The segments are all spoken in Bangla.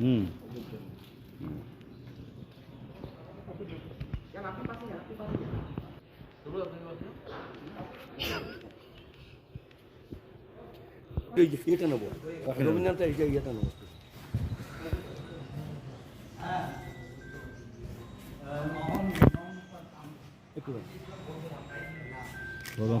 হুম এটা নেব রবীন্দ্রনাথ এটা নেব। প্রধান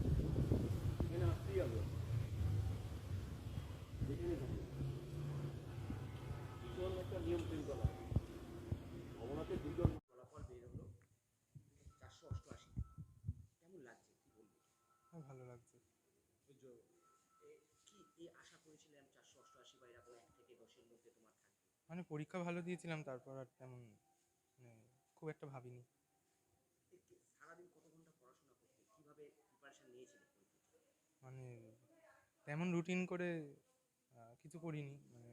ভালো লাগছে। মানে পরীক্ষা ভালো দিয়েছিলাম তারপর আর তেমন মানে খুব একটা ভাবিনি। মানে তেমন রুটিন করে কিছু করিনি। মানে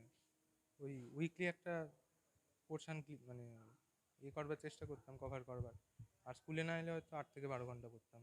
ওই উইকলি একটা পোর্শন মানে ইয়ে করবার চেষ্টা করতাম কভার করবার। আর স্কুলে না এলে হয়তো আট থেকে বারো ঘণ্টা করতাম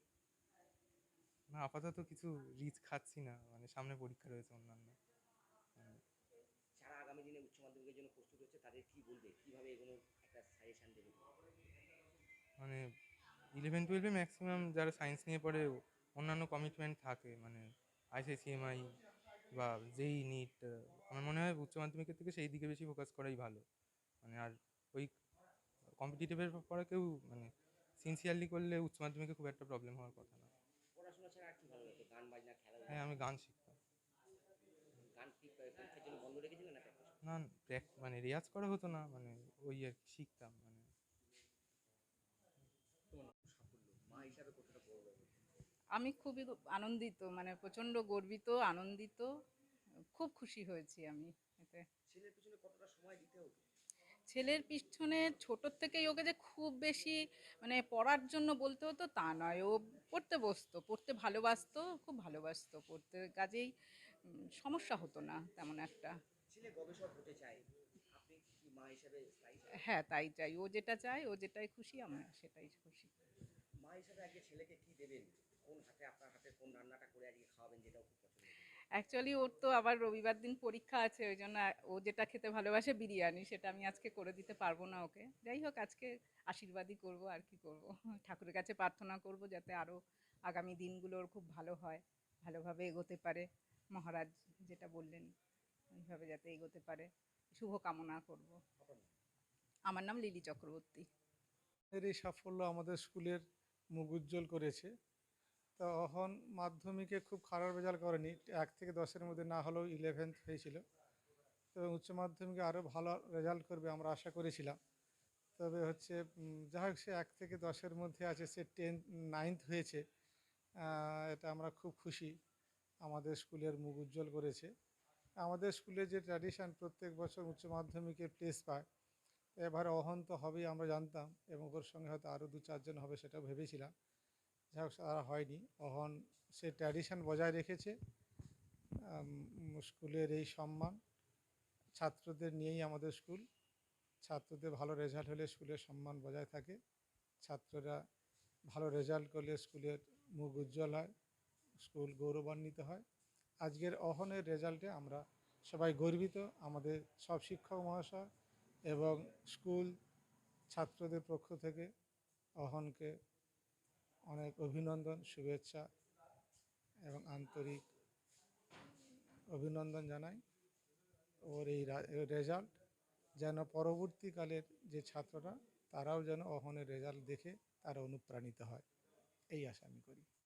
না আপাতত কিছু রিচ খাচ্ছি না মানে সামনে পরীক্ষা রয়েছে অন্যান্য। মানে যারা আগামী দিনে উচ্চ মাধ্যমিকের জন্য প্রস্তুত হচ্ছে তাদের কি বলবে? কীভাবে এগোনোর একটা সাজেশন দেবে? মানে ইলেভেন টুয়েলভে ম্যাক্সিমাম যারা সায়েন্স নিয়ে পড়ে অন্যান্য কমিটমেন্ট থাকে মানে আইসিসিএমআই বা যেই নিট আমার মনে হয় উচ্চ মাধ্যমিকের থেকে সেই দিকে বেশি ফোকাস করাই ভালো। মানে আর ওই কম্পিটিটিভের পরে কেউ মানে সিনসিয়ারলি করলে উচ্চ মাধ্যমিকে খুব একটা প্রবলেম হওয়ার কথা না। ছাড়া আর কি ভালো লাগতো গান বাজনা খেলা হ্যাঁ আমি গান শিখতাম। গান কি পরীক্ষার জন্য বন্ধ রেখেছিলেন না practice? না প্র্যাক- মানে রেয়াজ করা হতো না মানে ওই আর কি শিখতাম মানে। আমি খুবই আনন্দিত মানে প্রচণ্ড গর্বিত আনন্দিত খুব খুশি হয়েছি আমি এতে। ছেলের পিছনে কতটা সময় দিতে হতো? ছেলের পিছনে ছোটোর থেকেই ওকে যে খুব বেশি মানে পড়ার জন্য বলতে হতো তা নয়। ও পড়তে বসতো পড়তে ভালোবাসতো খুব ভালোবাসতো পড়তে। কাজেই সমস্যা হতো না তেমন একটা? হ্যাঁ তাই চাই। ও যেটা চায় ও যেটাই খুশি আমি সেটাই খুশি। মা হিসেবে আজকে ছেলেকে কি দেবেন? কোন হাতে আপনার হাতে কোন রান্নাটা করে আজকে খাওয়াবেন যেটাও খুব পছন্দ অ্যাকচুয়ালি ওর তো আবার রবিবার দিন পরীক্ষা আছে, ওই জন্য ও যেটা খেতে ভালোবাসে বিরিয়ানি, সেটা আমি আজকে করে দিতে পারব না ওকে। যাই হোক, আজকে আশীর্বাদই করব, আর কি করব। ঠাকুরের কাছে প্রার্থনা করব যাতে আরও আগামী দিনগুলো ওর খুব ভালো হয়, ভালোভাবে এগোতে পারে। মহারাজ যেটা বললেন, ওইভাবে যাতে এগোতে পারে। শুভ কামনা করব। আমার নাম লিলি চক্রবর্তী। এর এই সাফল্য আমাদের স্কুলের মুখ উজ্জ্বল করেছে। তো এখন মাধ্যমিকে খুব খারাপ রেজাল্ট করেনি। এক থেকে দশের মধ্যে না হলেও ইলেভেন্থ হয়েছিল। তবে উচ্চ মাধ্যমিকে আরও ভালো রেজাল্ট করবে আমরা আশা করেছিলাম। তবে হচ্ছে যাই হোক, সে এক থেকে দশের মধ্যে আছে, সে টেন্থ নাইন্থ হয়েছে। এটা আমরা খুব খুশি। আমাদের স্কুলের মুখ উজ্জ্বল করেছে। আমাদের স্কুলের যে ট্র্যাডিশন প্রত্যেক বছর উচ্চ মাধ্যমিকে প্লেস পায়, এবারে অহন তো হবেই আমরা জানতাম এবং ওর সঙ্গে হয়তো আরও দু চারজন হবে সেটাও ভেবেছিলাম। যাই হোক তারা হয়নি। অহন সে ট্র্যাডিশন বজায় রেখেছে। স্কুলের এই সম্মান ছাত্রদের নিয়েই আমাদের স্কুল। ছাত্রদের ভালো রেজাল্ট হলে স্কুলের সম্মান বজায় থাকে। ছাত্ররা ভালো রেজাল্ট করলে স্কুলের মুখ উজ্জ্বল হয়, স্কুল গৌরবান্বিত হয়। আজকের অহনের রেজাল্টে আমরা সবাই গর্বিত। আমাদের সব শিক্ষক মহাশয় এবং স্কুল ছাত্রদের পক্ষ থেকে অহনকে অনেক অভিনন্দন, শুভেচ্ছা এবং আন্তরিক অভিনন্দন জানাই ওর এই রেজাল্ট যেন পরবর্তীকালের যে ছাত্ররা, তারাও যেন অহনের রেজাল্ট দেখে তারা অনুপ্রাণিত হয়। এই আশা আমি করি।